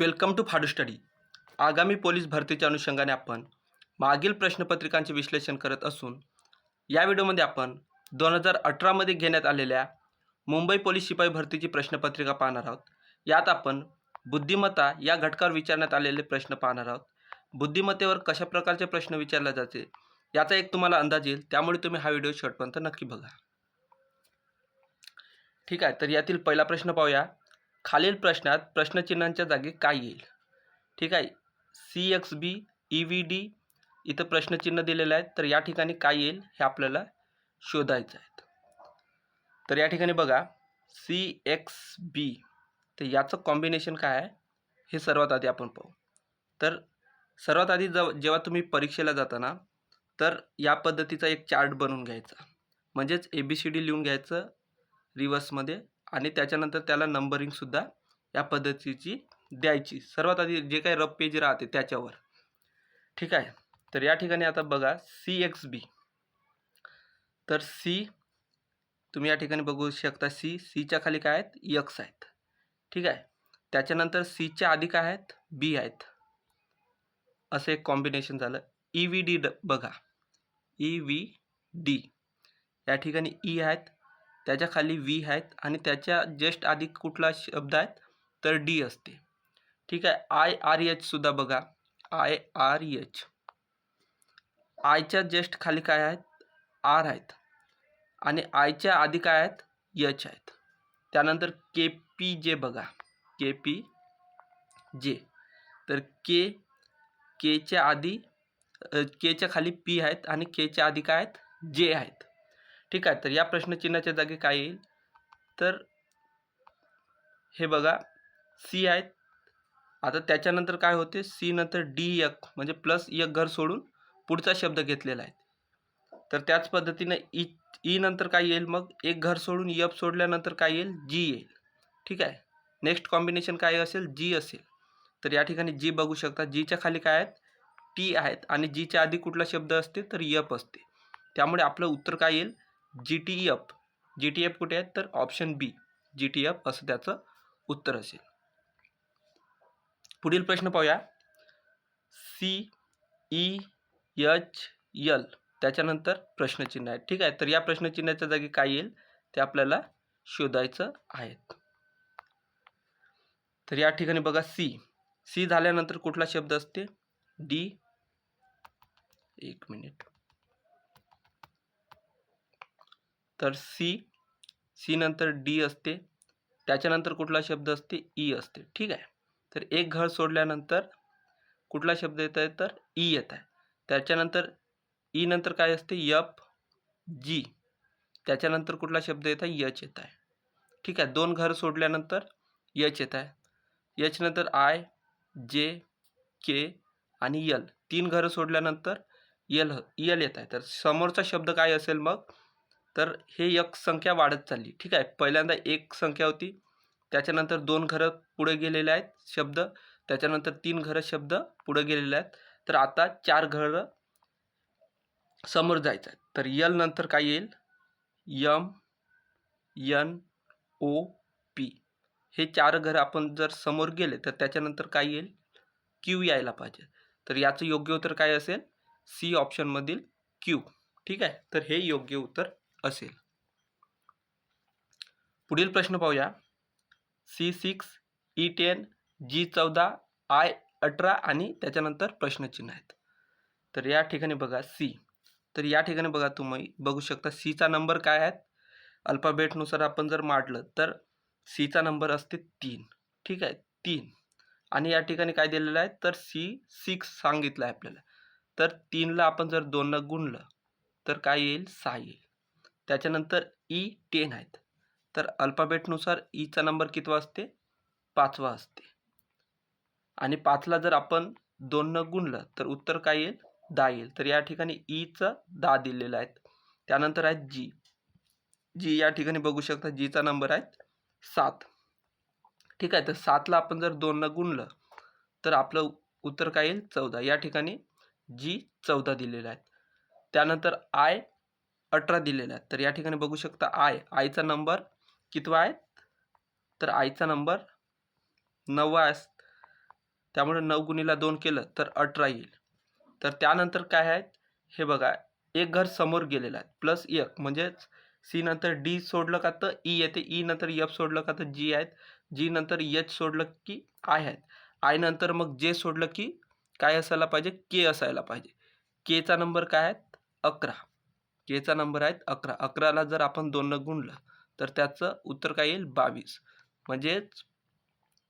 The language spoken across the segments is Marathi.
Welcome to फाडू study. आगामी पोलीस भरतीच्या अनुषंगाने आपण मागील प्रश्नपत्रिकांचे विश्लेषण करत असून या व्हिडिओमध्ये आपण दोन हजार अठरामध्ये घेण्यात आलेल्या मुंबई पोलीस शिपाई भरतीची प्रश्नपत्रिका पाहणार आहोत. यात आपण बुद्धिमत्ता या घटकावर विचारण्यात आलेले प्रश्न पाहणार आहोत. बुद्धिमत्तेवर कशा प्रकारचे प्रश्न विचारले जाते याचा एक तुम्हाला अंदाज येईल त्यामुळे तुम्ही हा व्हिडिओ शेवटपर्यंत नक्की बघा. ठीक आहे तर यातील पहिला प्रश्न पाहूया. खालील प्रश्नात प्रश्नचिन्हांच्या जागी काय येईल? ठीक आहे. C X B E V D इथं प्रश्नचिन्ह दिलेलं आहे तर या ठिकाणी काय येईल हे आपल्याला शोधायचं आहे तर या ठिकाणी बघा. सी एक्स बी तर याचं कॉम्बिनेशन काय आहे? हे सर्वात आधी आपण पाहू. तर सर्वात आधी जव जेव्हा तुम्ही परीक्षेला जाताना तर या पद्धतीचा एक चार्ट बनवून घ्यायचा. म्हणजेच ए बी सी डी लिहून घ्यायचं. रिवर्समध्ये आणि त्याच्यानंतर त्याला नंबरिंगसुद्धा या पद्धतीची द्यायची. सर्वात आधी जे काही रफ पेज राहते त्याच्यावर. ठीक आहे? तर या ठिकाणी आता बघा सी एक्स बी तर सी तुम्ही या ठिकाणी बघू शकता सी सीच्या खाली काय आहेत? यक्स आहेत. ठीक आहे? त्याच्यानंतर सीच्या आधी काय आहेत? बी आहेत. असं एक कॉम्बिनेशन झालं. ई व्ही डी ड बघा. ई व्ही डी या ठिकाणी ई आहेत. त्याच्याखाली वी आहेत आणि त्याच्या जस्ट आधी कुठला शब्द आहेत तर डी असते. ठीक आहे? आय आर एचसुद्धा बघा. आय आर एच आयच्या जस्ट खाली काय आहेत? आर आहेत. आणि आयच्या आधी काय आहेत? यच आहेत. त्यानंतर के पी जे बघा. के पी जे तर के केच्या आधी केच्या खाली पी आहेत आणि केच्या आधी काय आहेत? जे आहेत. ठीक आहे तर या प्रश्नचिन्हाच्या जागी काय येईल? तर हे बघा सी आहेत. आता त्याच्यानंतर काय होते? सी नंतर डी एक म्हणजे प्लस एक घर सोडून पुढचा शब्द घेतलेला आहे. तर त्याच पद्धतीनं ई ई नंतर काय येईल मग? एक घर सोडून यप सोडल्यानंतर काय येईल? जी येईल. ठीक आहे? नेक्स्ट कॉम्बिनेशन काय असेल? जी असेल. तर या ठिकाणी जी बघू शकता जीच्या खाली काय आहेत? टी आहेत. आणि जीच्या आधी कुठला शब्द असते? तर यप असते. त्यामुळे आपलं उत्तर काय येईल? G T F G T F कुठे आहेत? तर option B G T F असं त्याचं उत्तर असेल. पुढील प्रश्न पाहूया. सी ई एच यल त्याच्यानंतर प्रश्नचिन्ह आहे ठीक आहे तर या प्रश्नचिन्हाच्या जागी काय येईल? ते आपल्याला शोधायचं आहे तर या ठिकाणी बघा सी. सी झाल्यानंतर कुठला शब्द असते? डी. एक मिनिट. तर सी सी नंतर डी असते. त्याच्यानंतर कुठला शब्द असते? ई असते. ठीक आहे? तर एक घर सोडल्यानंतर कुठला शब्द येत आहे? तर ई येत आहे. त्याच्यानंतर ई नंतर काय असते? F G. त्याच्यानंतर कुठला शब्द येत आहे? यच येत आहे. ठीक आहे? दोन घर सोडल्यानंतर यच येत आहे. यच नंतर आय जे के आणि यल. तीन घरं सोडल्यानंतर यल यल येत आहे. तर समोरचा शब्द काय असेल मग? तर हे एक संख्या वाढत चालली. ठीक आहे? पहिल्यांदा एक संख्या होती. त्याच्यानंतर दोन घरं पुढे गेलेले आहेत शब्द. त्याच्यानंतर तीन घरं शब्द पुढे गेलेले आहेत. तर आता चार घरं समोर जायचं आहे तर यल नंतर काय येईल? M N O P. हे चार घरं आपण जर समोर गेले तर त्याच्यानंतर काय येईल? क्यू यायला पाहिजे. तर याचं योग्य उत्तर काय असेल? सी ऑप्शनमधील क्यू. ठीक आहे? तर हे योग्य उत्तर असेल. पुढील प्रश्न पाहूया. C six E ten G चौदा आय अठरा आणि त्याच्यानंतर प्रश्नचिन्ह आहेत. तर या ठिकाणी बघा सी तर या ठिकाणी बघा तुम्ही बघू शकता सीचा नंबर काय आहेत अल्फाबेटनुसार आपण जर मांडलं तर सीचा नंबर असते तीन. ठीक आहे? तीन. आणि या ठिकाणी काय दिलेलं आहे? तर सी सिक्स सांगितलं आहे आपल्याला. तर तीनला आपण जर दोननं गुणलं तर काय येईल? सहा येईल. त्याच्यानंतर ई टेन आहेत. तर अल्फाबेटनुसार ईचा नंबर कितवा असते? पाचवा असते. आणि पाचला जर आपण दोननं गुणलं तर उत्तर काय येईल? दहा येईल. तर या ठिकाणी ईचं दहा दिलेलं आहेत. त्यानंतर आहेत जी. जी या ठिकाणी बघू शकता जीचा नंबर आहे सात. ठीक आहे तर सातला आपण जर दोननं गुणलं तर आपलं उत्तर काय येईल? चौदा. या ठिकाणी जी चौदा दिलेलं आहे त्यानंतर आय अठरा दिलेला आहे तर या ठिकाणी बघू शकता आय आयचा नंबर कितवा आहे? तर आयचा नंबर नववा आहे. त्यामुळे नऊ गुणीला दोन केलं तर अठरा येईल. तर त्यानंतर काय आहेत हे बघा एक घर समोर गेलेलं आहे. प्लस एक म्हणजेच सी नंतर डी सोडलं का तर ई येते. ई नंतर एफ सोडलं का तर जी आहेत. जी नंतर एच सोडलं की आय आहेत. आय नंतर मग जे सोडलं की काय असायला पाहिजे? के असायला पाहिजे. केचा नंबर काय आहेत अकरा. केचा नंबर आहेत अकरा. अकराला जर आपण दोननं गुणलं तर त्याचं उत्तर काय येईल? बावीस. म्हणजेच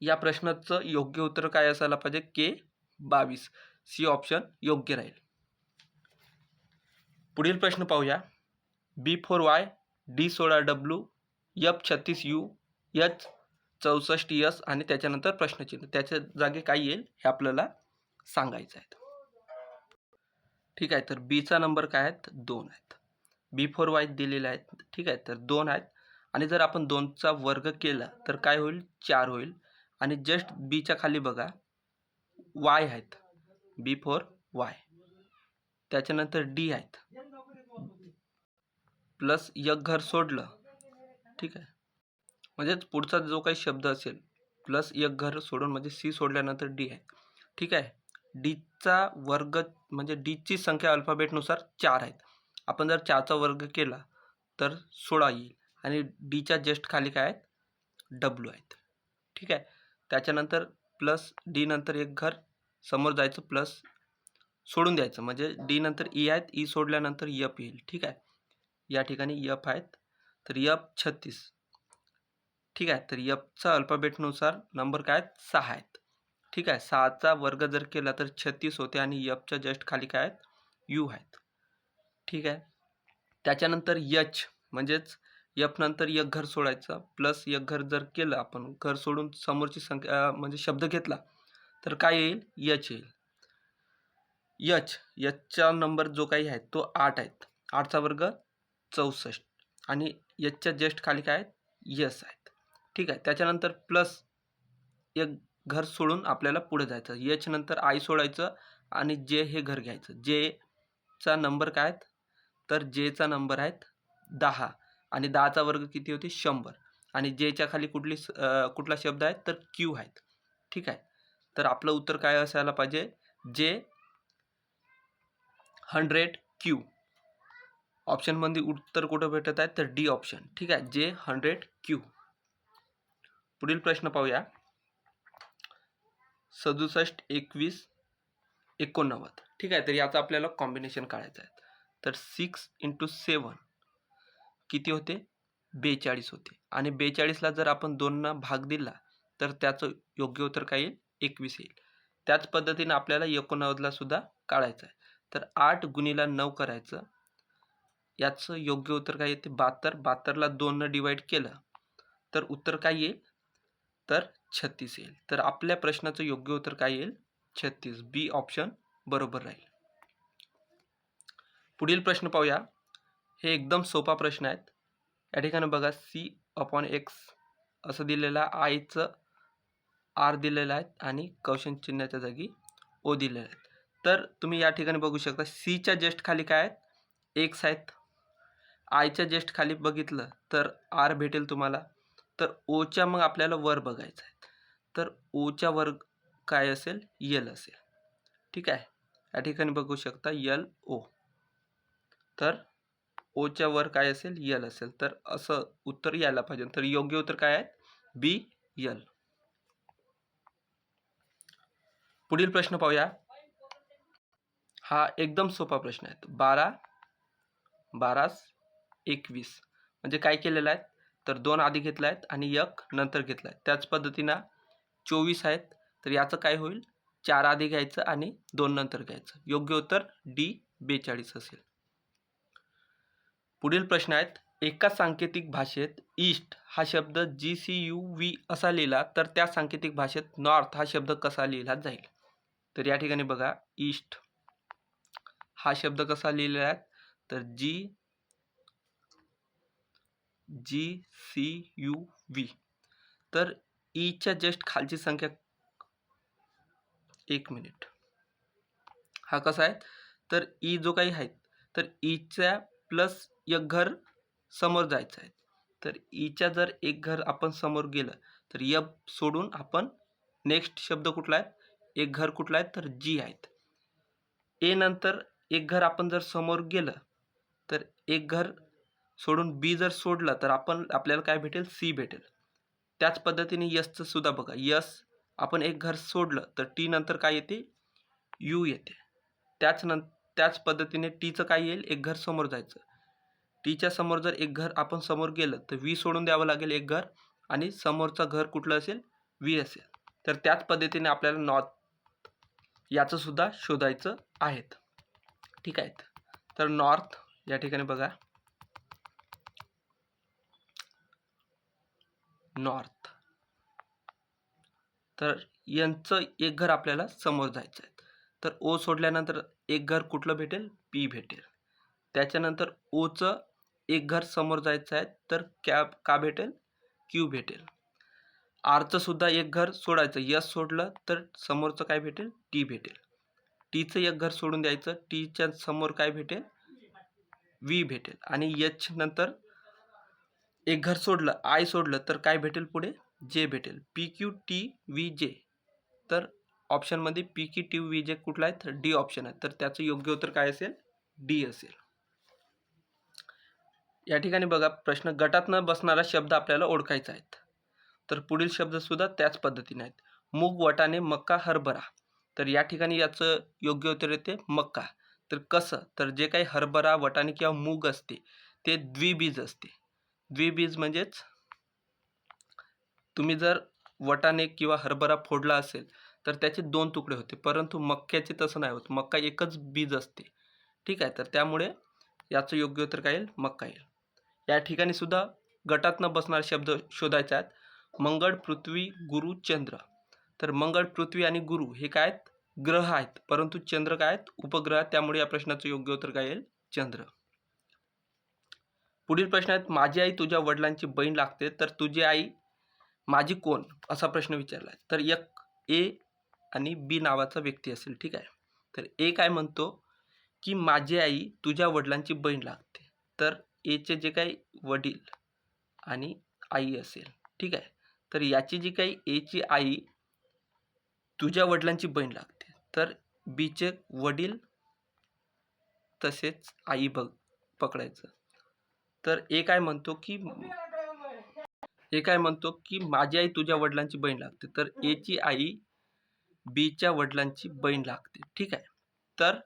या प्रश्नाचं योग्य उत्तर काय असायला पाहिजे? के बावीस. सी ऑप्शन योग्य राहील. पुढील प्रश्न पाहूया. बी फोर वाय डी सोळा डब्ल्यू एफ छत्तीस यू एच चौसष्ट यस आणि त्याच्यानंतर प्रश्नचिन्ह. त्याच्या जागी काय येईल? हे आपल्याला सांगायचं आहे. ठीक आहे तर बीचा नंबर काय आहेत? दोन आहेत. बी फोर वाय दिलेले आहेत. ठीक आहे? तर दोन आहेत. आणि जर आपण दोनचा वर्ग केला तर काय होईल? चार होईल. आणि जस्ट बीच्या खाली बघा. वाय आहेत. बी फोर वाय त्याच्यानंतर डी आहेत. प्लस एक घर सोडलं. ठीक आहे? म्हणजेच पुढचा जो काही शब्द असेल प्लस एक घर सोडून म्हणजे सी सोडल्यानंतर डी आहे. ठीक आहे? डीचा वर्ग म्हणजे डीची संख्या अल्फाबेटनुसार चार आहेत. आपण जर चारचा वर्ग केला तर सोळा येईल. आणि डीच्या जस्ट खाली काय आहेत? डब्ल्यू आहेत. ठीक आहे? त्याच्यानंतर प्लस डी नंतर एक घर समोर जायचं प्लस सोडून द्यायचं. म्हणजे डी नंतर ई आहेत ई सोडल्यानंतर यप येईल. ठीक आहे? या ठिकाणी यप आहेत. तर यप छत्तीस. ठीक आहे? तर यपचा अल्फाबेटनुसार नंबर काय आहेत? सहा आहेत. ठीक आहे? सहाचा वर्ग जर केला तर छत्तीस होते आणि यपच्या जस्ट खाली काय आहेत? यू आहेत. ठीक आहे. त्याच्यानंतर यच म्हणजेच यफ नंतर एक घर सोडायचं प्लस एक घर जर केलं आपण घर सोडून समोरची संख्या म्हणजे शब्द घेतला तर काय येईल? यच येईल. यच यचचा नंबर जो काही आहे तो आठ आहेत. आठचा वर्ग चौसष्ट. आणि यचच्या जस्ट खाली काय आहेत? यस आहेत. ठीक आहे. त्याच्यानंतर प्लस एक घर सोडून आपल्याला पुढे जायचं. यच नंतर आय सोडायचं आणि जे हे घर घ्यायचं. जेचा नंबर काय आहेत? तर जेचा नंबर आहेत दहा आणि दहाचा वर्ग किती होते? शंभर. आणि जेच्या खाली कुठली कुठला शब्द आहे? तर क्यू आहेत. ठीक आहे? तर आपलं उत्तर काय असायला पाहिजे? जे हंड्रेड क्यू ऑप्शनमध्ये उत्तर कुठं भेटत आहे? तर डी ऑप्शन ठीक आहे? जे हंड्रेड क्यू पुढील प्रश्न पाहूया. सदुसष्ट एकवीस एकोणनव्वद. ठीक आहे? तर याचं आपल्याला कॉम्बिनेशन काढायचं आहे. तर सिक्स इंटू सेवन किती होते? बेचाळीस होते. आणि बेचाळीसला जर आपण दोननं भाग दिला तर त्याचं योग्य उत्तर काय येईल? एकवीस येईल. त्याच पद्धतीनं आपल्याला एकोणनव्वदला सुद्धा काढायचं आहे तर आठ गुणीला नऊ करायचं. याचं योग्य उत्तर काय येते? बहात्तर. बहात्तरला दोननं डिवाईड केलं तर उत्तर काय येईल? तर छत्तीस येईल. तर आपल्या प्रश्नाचं योग्य उत्तर काय येईल? छत्तीस. बी ऑप्शन बरोबर राहील. पुढील प्रश्न पाहूया. हे एकदम सोपा प्रश्न आहेत. या ठिकाणी बघा सी अपॉन एक्स असं दिलेलं आहे. आयचं आर दिलेलं आहे आणि कौशन चिन्हाच्या जागी ओ दिलेलं आहे. तर तुम्ही या ठिकाणी बघू शकता सीच्या जस्ट खाली काय आहेत? एक्स आहेत. आयच्या जस्ट खाली बघितलं तर आर भेटेल तुम्हाला. तर ओच्या मग आपल्याला वर बघायचं आहे. तर ओच्या वर काय असेल? यल असेल. ठीक आहे? या ठिकाणी बघू शकता यल ओ तर ओच्या वर काय असेल? यल असेल. तर असं उत्तर यायला पाहिजे. तर योग्य उत्तर काय आहे बी यल पुढील प्रश्न पाहूया. हा एकदम सोपा प्रश्न आहे. बारा बारास एकवीस. म्हणजे काय केलेलं आहे तर दोन आधी घेतला आहेत आणि एक नंतर घेतला आहे. त्याच पद्धतीनं चोवीस आहेत. तर याचं काय होईल? चार आधी घ्यायचं आणि दोन नंतर घ्यायचं. योग्य उत्तर डी बेचाळीस असेल. पुढील प्रश्न आहेत. एका सांकेतिक भाषेत ईस्ट हा शब्द जी सी यू व्ही असा लिहिला तर त्या सांकेतिक भाषेत नॉर्थ हा शब्द कसा लिहिला जाईल? तर या ठिकाणी बघा ईस्ट हा शब्द कसा लिहिलेला आहे तर G G C U V. तर ईच्या जस्ट खालची संख्या एक मिनिट. हा कसा आहे? तर ई जो काही आहे तर ईच्या प्लस एक घर समोर जायचं आहे. तर ईच्या जर एक घर आपण समोर गेलं तर यब सोडून आपण नेक्स्ट शब्द कुठला आहे? एक घर कुठला आहे? तर जी आहेत. ए नंतर एक घर आपण जर समोर गेलं तर एक घर सोडून बी जर सोडलं तर आपण आपल्याला काय भेटेल? सी भेटेल. त्याच पद्धतीने यसचं सुद्धा बघा. यस आपण एक घर सोडलं तर टी नंतर काय येते? यू येते. त्याच नं त्याच पद्धतीने टीचं काय येईल? एक घर समोर जायचं. टीच्या समोर जर एक घर आपण समोर गेलं तर वी सोडून द्यावं लागेल एक घर आणि समोरचं घर कुठलं असेल? वी असेल. तर त्याच पद्धतीने आपल्याला नॉर्थ याचं सुद्धा शोधायचं आहेत. ठीक आहेत? तर नॉर्थ या ठिकाणी बघा. नॉर्थ. तर यांचं एक घर आपल्याला समोर जायचं आहे. तर ओ सोडल्यानंतर एक घर कुठलं भेटेल? पी भेटेल. त्याच्यानंतर ओचं एक घर समोर जायचं आहे तर क्या का भेटेल? क्यू भेटेल. आरचं सुद्धा एक घर सोडायचं. यस सोडलं तर समोरचं काय भेटेल? टी भेटेल. टीचं एक घर सोडून द्यायचं. टीच्या समोर काय भेटेल? व्ही भेटेल. आणि यच नंतर एक घर सोडलं आय सोडलं तर काय भेटेल पुढे? जे भेटेल. P Q T V J तर ऑप्शनमध्ये पी की टी व्ही जे कुठला आहे तर डी ऑप्शन आहे. तर त्याचं योग्य उत्तर काय असेल? डी असेल. या ठिकाणी बघा प्रश्न गटात न बसणारा शब्द आपल्याला ओळखायचा आहेत. तर पुढील शब्दसुद्धा त्याच पद्धतीने आहेत. मूग वटाने मक्का हरभरा. तर या ठिकाणी याचं योग्य उत्तर येते मक्का. तर कसं? तर जे काही हरभरा वटाने किंवा मूग असते ते द्विबीज असते. द्विबीज म्हणजेच तुम्ही जर वटाने किंवा हरभरा फोडला असेल तर त्याचे दोन तुकडे होते. परंतु मक्याचे तसं नाही होत. मक्का एकच बीज असते. ठीक आहे? तर त्यामुळे याचं योग्य उत्तर काय येईल? मक्का येईल. या ठिकाणी सुद्धा गटात न बसणारे शब्द शोधायचे आहेत. मंगळ पृथ्वी गुरु चंद्र. तर मंगळ पृथ्वी आणि गुरु हे काय आहेत? ग्रह आहेत. परंतु चंद्र काय आहेत? उपग्रह त्यामुळे या प्रश्नाचं योग्य उत्तर काय येईल? चंद्र. पुढील प्रश्न आहेत माझी आई तुझ्या वडिलांची बहीण लागते तर तुझी आई माझी कोण? असा प्रश्न विचारला आहे. तर एक ए आणि बी नावाचा व्यक्ती असेल ठीक आहे? तर ए काय म्हणतो? की माझी आई तुझ्या वडिलांची बहीण लागते. तर एचे जे काही वडील आणि आई असेल ठीक आहे? तर याची जी काही एची आई तुझ्या वडिलांची बहीण लागते. तर बीचे वडील तसेच आई बघ पकडायचं. तर ए काय म्हणतो की ए काय म्हणतो की माझी आई तुझ्या वडिलांची बहीण लागते. तर एची आई बीच्या वडिलांची बहीण लागते. ठीक आहे? तर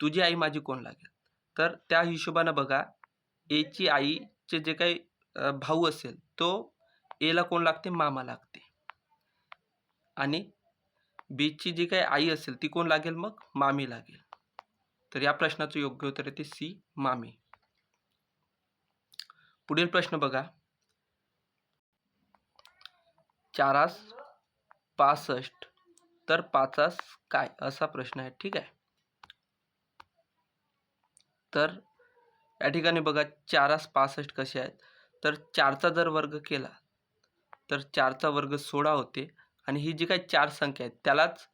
तुझी आई माझी कोण लागेल? तर त्या हिशोबानं बघा एची आईचे जे काही भाऊ असेल तो एला कोण लागते? मामा लागते. आणि बीची जी काही आई असेल ती कोण लागेल मग? मामी लागेल. तर या प्रश्नाचं योग्य उत्तर येते सी मामी. पुढील प्रश्न बघा. चारास पासष्ट. तर पाचास काय? असा प्रश्न आहे. ठीक आहे? तर या ठिकाणी बघा चारास पासष्ट कसे आहेत? तर चारचा जर वर्ग केला तर चारचा वर्ग सोळा होते. आणि ही जी काही चार संख्या आहेत त्यालाच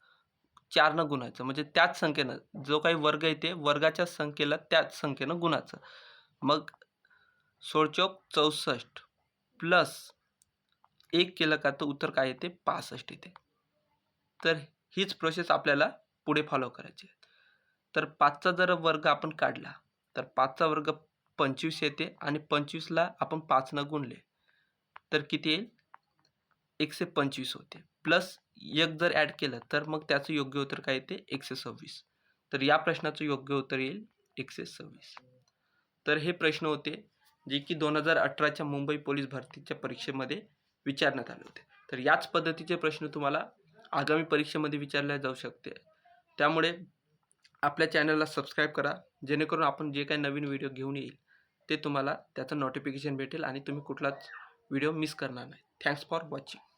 चारनं गुणायचं. म्हणजे त्याच संख्येनं जो काही वर्ग येते वर्गाच्या संख्येला त्याच संख्येनं गुणायचं. मग सोळचोक चौसष्ट प्लस एक केलं का तर उत्तर काय येते? पासष्ट येते. तर हीच प्रोसेस आपल्याला पुढे फॉलो करायची आहे. तर पाचचा जर वर्ग आपण काढला तर पाचचा वर्ग पंचवीस येते आणि पंचवीसला आपण पाचनं गुणले तर किती येईल? एकशे पंचवीस होते. प्लस एक जर ॲड केलं तर मग त्याचं योग्य उत्तर काय येते? एकशे सव्वीस. तर या प्रश्नाचं योग्य उत्तर येईल एकशे सव्वीस. तर हे प्रश्न होते जे की दोन हजार अठराच्या मुंबई पोलीस भरतीच्या परीक्षेमध्ये विचारण्यात आले होते. तर याच पद्धतीचे प्रश्न तुम्हाला आगामी परीक्षेमध्ये विचारले जाऊ शकते. त्यामुळे आपल्या चॅनलला सबस्क्राईब करा जेणेकरून आपण जे काही नवीन व्हिडिओ घेऊन येईल ते तुम्हाला त्याचं नोटिफिकेशन भेटेल आणि तुम्ही कुठलाच व्हिडिओ मिस करणार नाही. Thanks for watching.